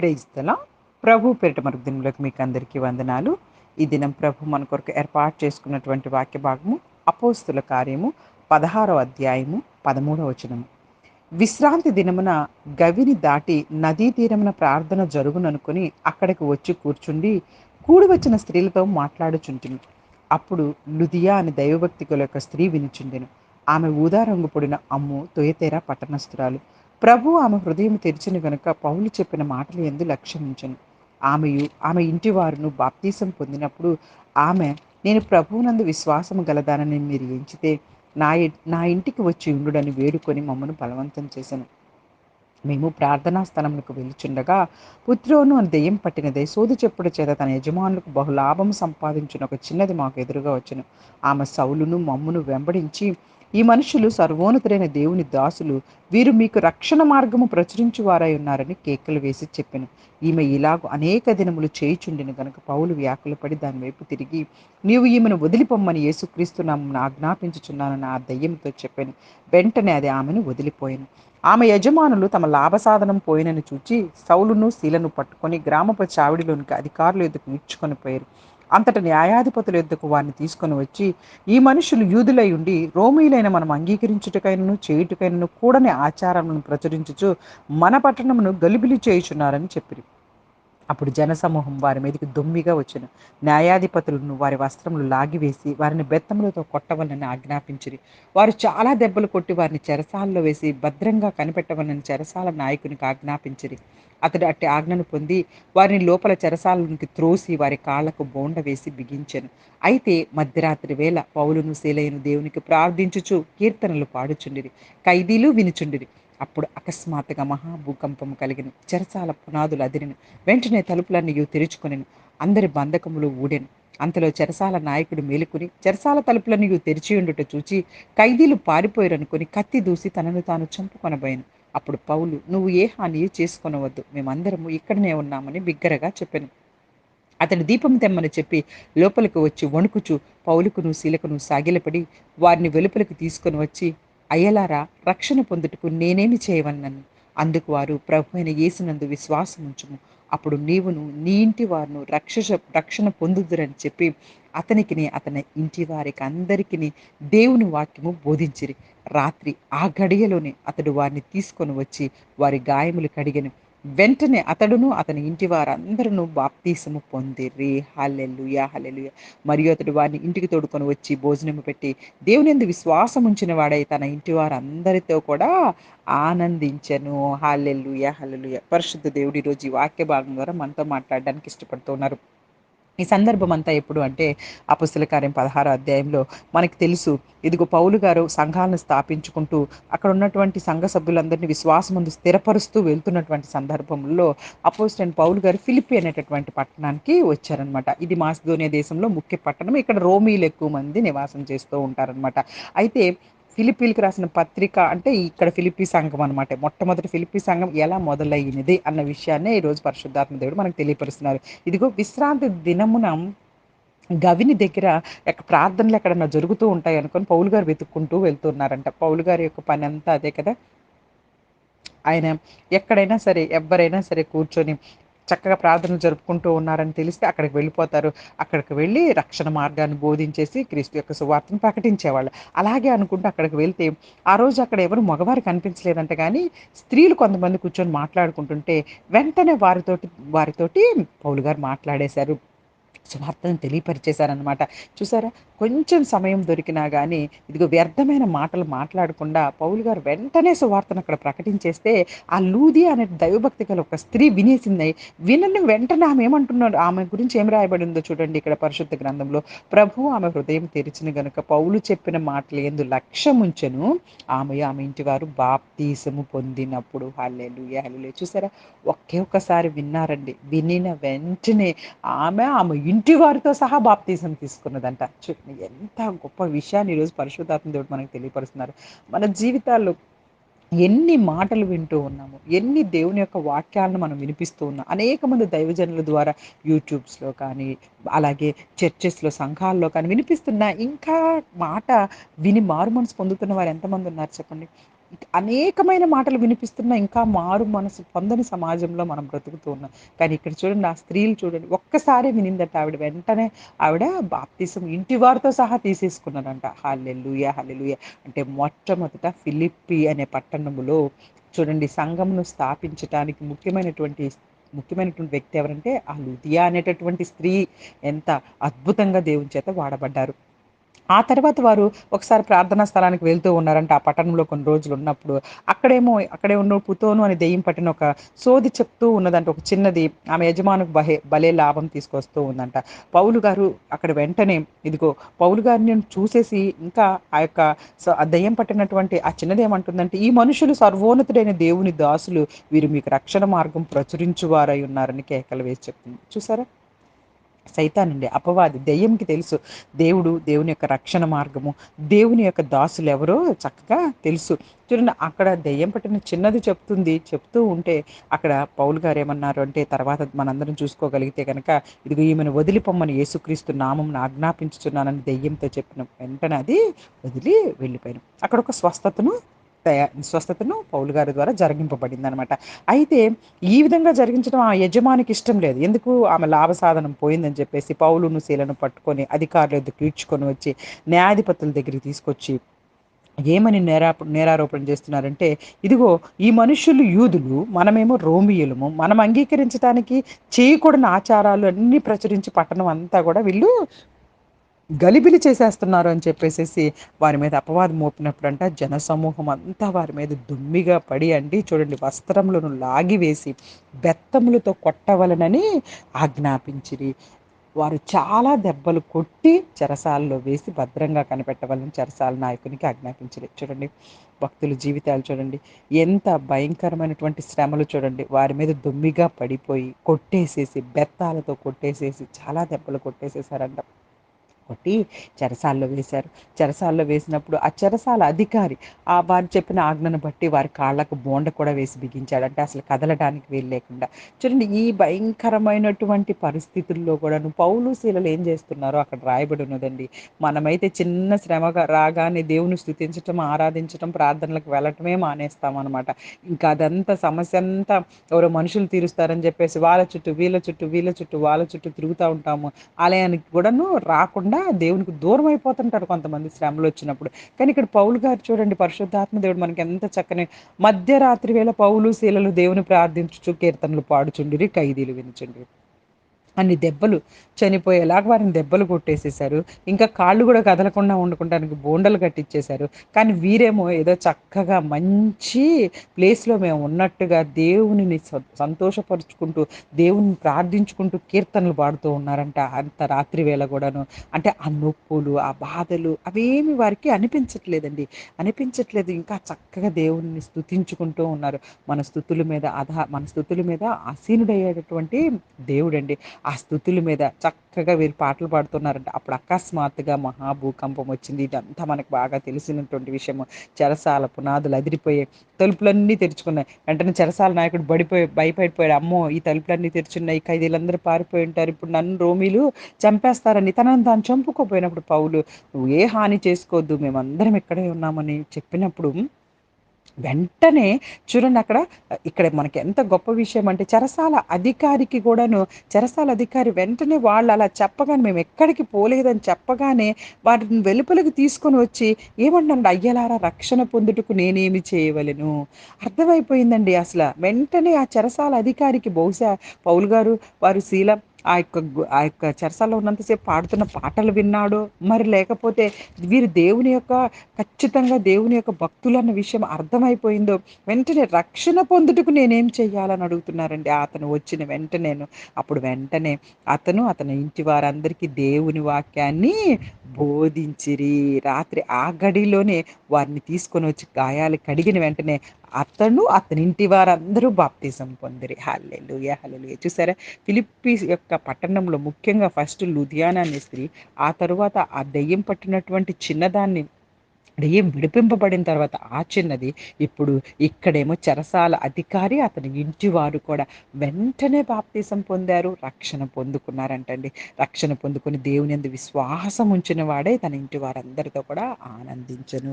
ప్రేయిస్తలా ప్రభు పేరిట మరొక దినంలోకి మీకు అందరికీ వందనాలు. ఈ దినం ప్రభు మన కొరకు ఏర్పాటు చేసుకున్నటువంటి వాక్య భాగము అపోస్తుల కార్యము పదహారో అధ్యాయము పదమూడవ వచనము. విశ్రాంతి దినమున గవిని దాటి నదీ తీరమున ప్రార్థన జరుగుననుకుని అక్కడికి వచ్చి కూర్చుండి కూడి వచ్చిన స్త్రీలతో మాట్లాడుచుంటిని. అప్పుడు లుదియా అని దైవభక్తి గల యొక్క స్త్రీ వినిచుండెను. ఆమె ఊదారంగు పొడిన అమ్ము తొయతేరా పట్టణస్థురాలు. ప్రభు ఆమె హృదయం తెరిచిన గనుక పౌలు చెప్పిన మాటలు ఎందు లక్ష్యమించను ఆమెయు ఆమె ఇంటి వారును బాప్తీసం పొందినప్పుడు ఆమె నేను ప్రభువునందు విశ్వాసము గలదానని మీరు ఎంచితే నా నా ఇంటికి వచ్చి ఉండుడని వేడుకొని మమ్మను బలవంతం చేశాను మేము ప్రార్థనా స్థలములకు వెలుచుండగా పుత్రోను అని దెయ్యం పట్టినదే సోది చెప్పుడు చేత తన యజమానులకు బహులాభం సంపాదించిన ఒక చిన్నది మాకు ఎదురుగా వచ్చును. ఆమె సౌలును మమ్మును వెంబడించి ఈ మనుషులు సర్వోన్నతుడైన దేవుని దాసులు. వీరు మీకు రక్షణ మార్గము ప్రచురించువారై ఉన్నారని కేకలు వేసి చెప్పాను. ఈమె ఇలాగ అనేక దినములు చేయుచుండిన గనుక పౌలు వ్యాకులపడి దాని వైపు తిరిగి నీవు ఈమెను వదిలిపొమ్మని యేసుక్రీస్తు నమ్మను ఆజ్ఞాపించుచున్నానని ఆ దయ్యంతో చెప్పాను. వెంటనే అది ఆమెను వదిలిపోయాను. ఆమె యజమానులు తమ లాభసాధనం పోయినని చూచి సౌలును శీలను పట్టుకొని గ్రామపు చావిడిలోనికి అధికారుల ఎదుకు ఈడ్చుకొని పోయారు. అంతట న్యాయాధిపతుల ఎద్దుకు వారిని తీసుకొని వచ్చి ఈ మనుషులు యూదులై ఉండి రోమీలైన మనం అంగీకరించుటకైనను చేయుటకైనను కూడని ఆచారములను ప్రచురించుచు మన పట్టణమును గలిబిలి చేయుచున్నారని చెప్పిరి. అప్పుడు జనసమూహం వారి మీదకి దొమ్మిగా వచ్చిన. న్యాయాధిపతులను వారి వస్త్రములు లాగివేసి వారిని బెత్తములతో కొట్టవలనని ఆజ్ఞాపించిరి. వారు చాలా దెబ్బలు కొట్టి వారిని చెరసాలలో వేసి భద్రంగా కనిపెట్టవలనని చెరసాల నాయకునికి ఆజ్ఞాపించిరి. అతడు అట్టి ఆజ్ఞను పొంది వారిని లోపల చెరసాలలోనికి త్రోసి వారి కాళ్ళకు బోండ వేసి బిగించెను. అయితే మధ్యరాత్రి వేళ పౌలును శీలయను దేవునికి ప్రార్థించుచు కీర్తనలు పాడుచుండిరి. ఖైదీలు వినుచుండిరి. అప్పుడు అకస్మాత్తుగా మహాభూకంపం కలిగిన చెరసాల పునాదులు అదిరిను వెంటనే తలుపులన్నీ తెరుచుకొనిను. అందరి బంధకములు ఊడెను. అంతలో చెరసాల నాయకుడు మేలుకుని చెరసాల తలుపులన్నీ తెరిచి ఉండుట చూచి ఖైదీలు పారిపోయారనుకుని కత్తి దూసి తనను తాను చంపుకొనబోయాను. అప్పుడు పౌలు నువ్వు ఏ హాని చేసుకొనవద్దు. మేమందరము ఇక్కడనే ఉన్నామని బిగ్గరగా చెప్పాను. అతడు దీపం తెమ్మని చెప్పి లోపలికి వచ్చి వణుకుచు పౌలుకును శీలకును సాగిలపడి వారిని వెలుపలికి తీసుకొని వచ్చి అయ్యలారా రక్షణ పొందుటకు నేనేమి చేయవన్నాను అందుకు వారు ప్రభు అయిన యేసునందు విశ్వాసం ఉంచుము. అప్పుడు నీవును నీ ఇంటి వారును రక్ష రక్షణ పొందుదురని చెప్పి అతనికిని అతని ఇంటి వారికి అందరికిని దేవుని వాక్యము బోధించిరి. రాత్రి ఆ గడియలోనే అతడు వారిని తీసుకొని వచ్చి వారి గాయములు కడిగను. వెంటనే అతడును అతని ఇంటి వారందరూ బాప్తీసము పొందిరి. హల్లెలూయా హల్లెలూయా. మరియు అతడు వారిని ఇంటికి తోడుకొని వచ్చి భోజనము పెట్టి దేవుని ఎందు విశ్వాసం ఉంచిన వాడై తన ఇంటి వారందరితో కూడా ఆనందించెను. Hallelujah hallelujah. పరిశుద్ధ దేవుడు ఈరోజు ఈ వాక్య భాగం ద్వారా మనతో మాట్లాడడానికి ఇష్టపడుతున్నారు ఈ సందర్భం అంతా ఎప్పుడు అంటే అపుస్తల కార్యం పదహారో అధ్యాయంలో మనకి తెలుసు. ఇదిగో పౌలు గారు సంఘాలను స్థాపించుకుంటూ అక్కడ ఉన్నటువంటి సంఘ సభ్యులందరినీ విశ్వాసం ముందు స్థిరపరుస్తూ వెళ్తున్నటువంటి సందర్భంలో అపోజిట్ పౌలు గారు ఫిలిపి అనేటటువంటి పట్టణానికి వచ్చారనమాట ఇది మాసిదోనియా దేశంలో ముఖ్య పట్టణం. ఇక్కడ రోమీలు ఎక్కువ మంది నివాసం చేస్తూ ఉంటారనమాట అయితే ఫిలిపీలకు రాసిన పత్రిక అంటే ఇక్కడ ఫిలిపీ సంఘం అనమాట మొట్టమొదటి ఫిలిపీ సంఘం ఎలా మొదలైనది అన్న విషయాన్ని ఈరోజు పరిశుద్ధాత్మ దేవుడు మనకు తెలియపరుస్తున్నారు. ఇదిగో విశ్రాంతి దినమున గవిని దగ్గర ప్రార్థనలు ఎక్కడన్నా జరుగుతూ ఉంటాయి అనుకొని పౌలు గారు వెతుక్కుంటూ వెళ్తున్నారంట. పౌలు గారి యొక్క పని అంతా అదే కదా? ఆయన ఎక్కడైనా సరే ఎవరైనా సరే కూర్చొని చక్కగా ప్రార్థనలు జరుపుకుంటూ ఉన్నారని తెలిస్తే అక్కడికి వెళ్ళిపోతారు. అక్కడికి వెళ్ళి రక్షణ మార్గాన్ని బోధించేసి క్రీస్తు యొక్క సువార్తను ప్రకటించేవాళ్ళు. అలాగే అనుకుంటూ అక్కడికి వెళ్తే ఆ రోజు అక్కడ ఎవరు మగవారు కనిపించలేదంట కానీ స్త్రీలు కొంతమంది కూర్చొని మాట్లాడుకుంటుంటే వెంటనే వారితోటి వారితోటి పౌలు గారు మాట్లాడేశారు. సువార్తను తెలియపరిచేశారనమాట చూసారా? కొంచెం సమయం దొరికినా కానీ ఇదిగో వ్యర్థమైన మాటలు మాట్లాడకుండా పౌలు గారు వెంటనే సువార్తను అక్కడ ప్రకటించేస్తే ఆ లూది అనే దైవభక్తి గల ఒక స్త్రీ వినేసింది. వినని వెంటనే ఆమె ఏమంటున్నాడు? ఆమె గురించి ఏం రాయబడి ఉందో చూడండి ఇక్కడ పరిశుద్ధ గ్రంథంలో. ప్రభు ఆమె హృదయం తెరిచిన గనుక పౌలు చెప్పిన మాటలు ఎందు లక్ష్యం ఉంచెను ఆమె ఆమె ఇంటి వారు బాప్తీసము పొందినప్పుడు. హల్లెలు హల్లెలు చూసారా? ఒకే ఒక్కసారి విన్నారండి. వినిన వెంటనే ఆమె ఆమె ఇంటి వారితో సహా బాప్తీసం తీసుకున్నదంట. చూ ఎంత గొప్ప విషయాన్ని ఈరోజు పరిశుద్ధాత్మ దేవుడు మనకు తెలియపరుస్తున్నారు. మన జీవితాల్లో ఎన్ని మాటలు వింటూ ఉన్నాము ఎన్ని దేవుని యొక్క వాక్యాలను మనం వినిపిస్తూ ఉన్నాం. అనేక మంది దైవజనుల ద్వారా యూట్యూబ్స్లో కానీ అలాగే చర్చెస్లో సంఘాల్లో కానీ వినిపిస్తున్న ఇంకా మాట విని మారు మనసు పొందుతున్న వారు ఎంతమంది ఉన్నారు చెప్పండి? అనేకమైన మాటలు వినిపిస్తున్నా ఇంకా మారు మనసు పొందని సమాజంలో మనం బ్రతుకుతూ ఉన్నాం. కానీ ఇక్కడ చూడండి ఆ స్త్రీలు చూడండి ఒక్కసారి వినిందట ఆవిడ. వెంటనే ఆవిడ బాప్తిసం ఇంటి వారితో సహా తీసేసుకున్నారంట. హాలెల్లుయ హల్లెలూయ అంటే మొట్టమొదట ఫిలిప్పి అనే పట్టణములో చూడండి సంఘమును స్థాపించడానికి ముఖ్యమైనటువంటి ముఖ్యమైనటువంటి వ్యక్తి ఎవరంటే ఆ లుదియా అనేటటువంటి స్త్రీ. ఎంత అద్భుతంగా దేవుని చేత వాడబడ్డారు. ఆ తర్వాత వారు ఒకసారి ప్రార్థనా స్థలానికి వెళ్తూ ఉన్నారంట. ఆ పట్టణంలో కొన్ని రోజులు ఉన్నప్పుడు అక్కడేమో అక్కడే ఉన్న పుతోను అని దెయ్యం పట్టిన ఒక సోది చెప్తూ ఉన్నదంట. ఒక చిన్నది ఆమె యజమానుకు బహే భలే లాభం తీసుకొస్తూ ఉందంట. పౌలు గారు అక్కడ వెంటనే ఇదిగో పౌలు గారిని చూసేసి ఇంకా ఆ యొక్క దయ్యం పట్టినటువంటి ఆ చిన్నది ఏమంటుందంటే ఈ మనుషులు సర్వోన్నతుడైన దేవుని దాసులు వీరు మీకు రక్షణ మార్గం ప్రచురించువారై ఉన్నారని కేకలు వేసి చెప్తుంది. చూసారా? సైతానండి అపవాది దెయ్యంకి తెలుసు. దేవుడు దేవుని యొక్క రక్షణ మార్గము దేవుని యొక్క దాసులు ఎవరో చక్కగా తెలుసు. చూడండి అక్కడ దెయ్యం పట్టిన చిన్నది చెప్తుంది చెప్తూ ఉంటే అక్కడ పౌలు గారు ఏమన్నారు అంటే తర్వాత మనందరం చూసుకోగలిగితే కనుక ఇదిగో ఈమెను వదిలిపోమ్మని యేసుక్రీస్తు నామం ఆజ్ఞాపించుతున్నానని దెయ్యంతో చెప్పిన వెంటనే అది వదిలి వెళ్ళిపోయాను. అక్కడ ఒక స్వస్థతను స్వస్థతను పౌలు గారి ద్వారా జరిగింపబడింది అనమాట అయితే ఈ విధంగా జరిగించడం ఆ యజమానికి ఇష్టం లేదు. ఎందుకు ఆమె లాభ సాధనం పోయిందని చెప్పేసి పౌలును శీలను పట్టుకొని అధికారుల ఎదురు ఈడ్చుకొని వచ్చి న్యాయాధిపతుల దగ్గరికి తీసుకొచ్చి ఏమని నేరా నేరారోపణ చేస్తున్నారంటే ఇదిగో ఈ మనుషులు యూదులు మనమేమో రోమియులము మనం అంగీకరించడానికి చేయకూడని ఆచారాలు అన్నీ ప్రచురించి పట్టణం అంతా కూడా వీళ్ళు గలిబిలి చేసేస్తున్నారు అని చెప్పేసేసి వారి మీద అపవాదం మోపినప్పుడంట జన సమూహం అంతా వారి మీద దుమ్మిగా పడి అండి. చూడండి వస్త్రములను లాగివేసి బెత్తములతో కొట్టవలనని ఆజ్ఞాపించిరి. వారు చాలా దెబ్బలు కొట్టి చెరసాలలో వేసి భద్రంగా కనిపెట్టవాలని చెరసాల నాయకునికి ఆజ్ఞాపించిరి. చూడండి భక్తుల జీవితాలు చూడండి ఎంత భయంకరమైనటువంటి శ్రమలు చూడండి. వారి మీద దుమ్మిగా పడిపోయి కొట్టేసేసి బెత్తాలతో కొట్టేసేసి చాలా దెబ్బలు కొట్టేసేసారంట. కొట్టి చెరసాల్లో వేశారు. చెరసాల్లో వేసినప్పుడు ఆ చెరసాల అధికారి ఆ వారు చెప్పిన ఆజ్ఞను బట్టి వారి కాళ్ళకు బోండ కూడా వేసి బిగించాడు. అంటే అసలు కదలడానికి వీలు లేకుండా. చూడండి ఈ భయంకరమైనటువంటి పరిస్థితుల్లో కూడాను పౌలు శీలలు ఏం చేస్తున్నారో అక్కడ రాయబడి ఉన్నదండి. మనమైతే చిన్న శ్రమగా రాగానే దేవుని స్థుతించటం ఆరాధించటం ప్రార్థనలకు వెళ్ళటమే మానేస్తాం అనమాట ఇంకా అదంతా సమస్య అంతా ఎవరో మనుషులు తీరుస్తారని చెప్పేసి వాళ్ళ చుట్టూ వీళ్ళ చుట్టూ వీళ్ళ చుట్టూ వాళ్ళ చుట్టూ తిరుగుతూ ఉంటాము. ఆలయానికి కూడాను రాకుండా దేవునికి దూరం అయిపోతుంటారు కొంతమంది శ్రమలు వచ్చినప్పుడు. కానీ ఇక్కడ పౌలు గారు చూడండి పరిశుద్ధాత్మ దేవుడు మనకి ఎంత చక్కని మధ్యరాత్రి వేళ పౌలు శీలలు దేవుని ప్రార్థించుచు కీర్తనలు పాడుచుండిరి ఖైదీలు వినుచుండిరి. అన్ని దెబ్బలు చనిపోయేలాగా వారిని దెబ్బలు కొట్టేసేసారు ఇంకా కాళ్ళు కూడా కదలకుండా ఉండకుండానికి బోండలు కట్టించేశారు కానీ వీరేమో ఏదో చక్కగా మంచి ప్లేస్లో మేము ఉన్నట్టుగా దేవునిని సంతోషపరుచుకుంటూ దేవుని ప్రార్థించుకుంటూ కీర్తనలు పాడుతూ ఉన్నారంట అంత రాత్రి వేళ కూడాను. అంటే ఆ నొప్పులు ఆ బాధలు అవేమి వారికి అనిపించట్లేదండి. అనిపించట్లేదు. ఇంకా చక్కగా దేవుని స్తుతించుకుంటూ ఉన్నారు. మన స్థుతుల మీద ఆధార మన స్థుతుల మీద ఆసీనుడయ్యేటటువంటి దేవుడండి. ఆ ఆ స్థుతుల మీద చక్కగా వీరు పాటలు పాడుతున్నారంట అప్పుడు అకస్మాత్తుగా మహాభూకంపం వచ్చింది. ఇదంతా మనకు బాగా తెలిసినటువంటి విషయము. చెరసాల పునాదులు అదిరిపోయాయి. తలుపులన్నీ తెరుచుకున్నాయి. వెంటనే చెరసాల నాయకుడు బడిపోయి భయపడిపోయాడు. అమ్మో ఈ తలుపులన్నీ తెరుచున్నాయి. ఖైదీలందరూ పారిపోయి ఉంటారు. ఇప్పుడు నన్ను రోమిలు చంపేస్తారని తనను తాను చంపుకోపోయినప్పుడు పౌలు నువ్వు ఏ హాని చేసుకోవద్దు. మేమందరం ఇక్కడే ఉన్నామని చెప్పినప్పుడు వెంటనే చూడండి అక్కడ ఇక్కడ మనకి ఎంత గొప్ప విషయం అంటే చెరసాల అధికారికి కూడాను చెరసాల అధికారి వెంటనే వాళ్ళు అలా చెప్పగానే మేము ఎక్కడికి పోలేదని చెప్పగానే వాటిని వెలుపలికి తీసుకొని వచ్చి ఏమంటండి అయ్యలారా రక్షణ పొందుటకు నేనేమి చేయవలను? అర్థమైపోయిందండి అసలు. వెంటనే ఆ చెరసాల అధికారికి బహుశా పౌలు గారు వారు శీల ఆ యొక్క ఆ యొక్క చెరసాల్లో ఉన్నంతసేపు పాడుతున్న పాటలు విన్నాడో మరి లేకపోతే వీరు దేవుని యొక్క ఖచ్చితంగా దేవుని యొక్క భక్తులు అన్న విషయం అర్థమైపోయిందో వెంటనే రక్షణ పొందుటకు నేనేం చెయ్యాలని అడుగుతున్నారండి. అతను వచ్చిన వెంటనేను అప్పుడు వెంటనే అతను అతని ఇంటి వారందరికీ దేవుని వాక్యాన్ని బోధించిరి. రాత్రి ఆ గడిలోనే వారిని తీసుకొని వచ్చి గాయాలు కడిగిన వెంటనే అతను అతని ఇంటి వారందరూ బాప్తిజం పొందిరి. హల్లెలూయా హల్లెలూయా. చూసారా? ఫిలిప్పీస్ యొక్క పట్టణంలో ముఖ్యంగా ఫస్ట్ లుధియానా అనే స్త్రీ ఆ తరువాత ఆ దెయ్యం పట్టినటువంటి చిన్నదాన్ని దెయ్యం విడిపింపబడిన తర్వాత ఆ చిన్నది ఇప్పుడు ఇక్కడేమో చెరసాల అధికారి అతని ఇంటి వారు కూడా వెంటనే బాప్తీసం పొందారు. రక్షణ పొందుకున్నారంటండి. రక్షణ పొందుకుని దేవుని ఎందు విశ్వాసం ఉంచిన వాడే తన ఇంటి వారందరితో కూడా ఆనందించను.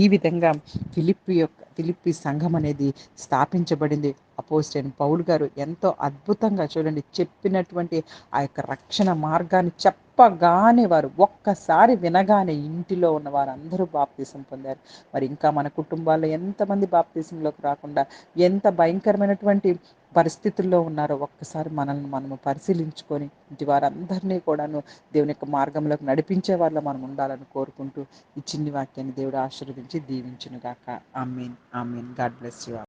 ఈ విధంగా ఫిలిప్పి యొక్క ఫిలిప్పి సంఘం అనేది స్థాపించబడింది. అపోస్టైన్ పౌల్ గారు ఎంతో అద్భుతంగా చూడండి చెప్పినటువంటి ఆ యొక్క రక్షణ మార్గాన్ని చెప్పగానే వారు ఒక్కసారి వినగానే ఇంటిలో ఉన్న వారందరూ బాప్తీసం పొందారు. మరి ఇంకా మన కుటుంబాల్లో ఎంతమంది బాప్తీసంలోకి రాకుండా ఎంత భయంకరమైనటువంటి పరిస్థితుల్లో ఉన్నారో ఒక్కసారి మనల్ని మనము పరిశీలించుకొని ఇంటి వారందరినీ కూడాను దేవుని యొక్క మార్గంలోకి నడిపించే వాళ్ళు మనం ఉండాలని కోరుకుంటూ ఈ చిన్ని వాక్యాన్ని దేవుడు ఆశీర్వదించి దీవించునుగాక. Amen. Amen. God bless you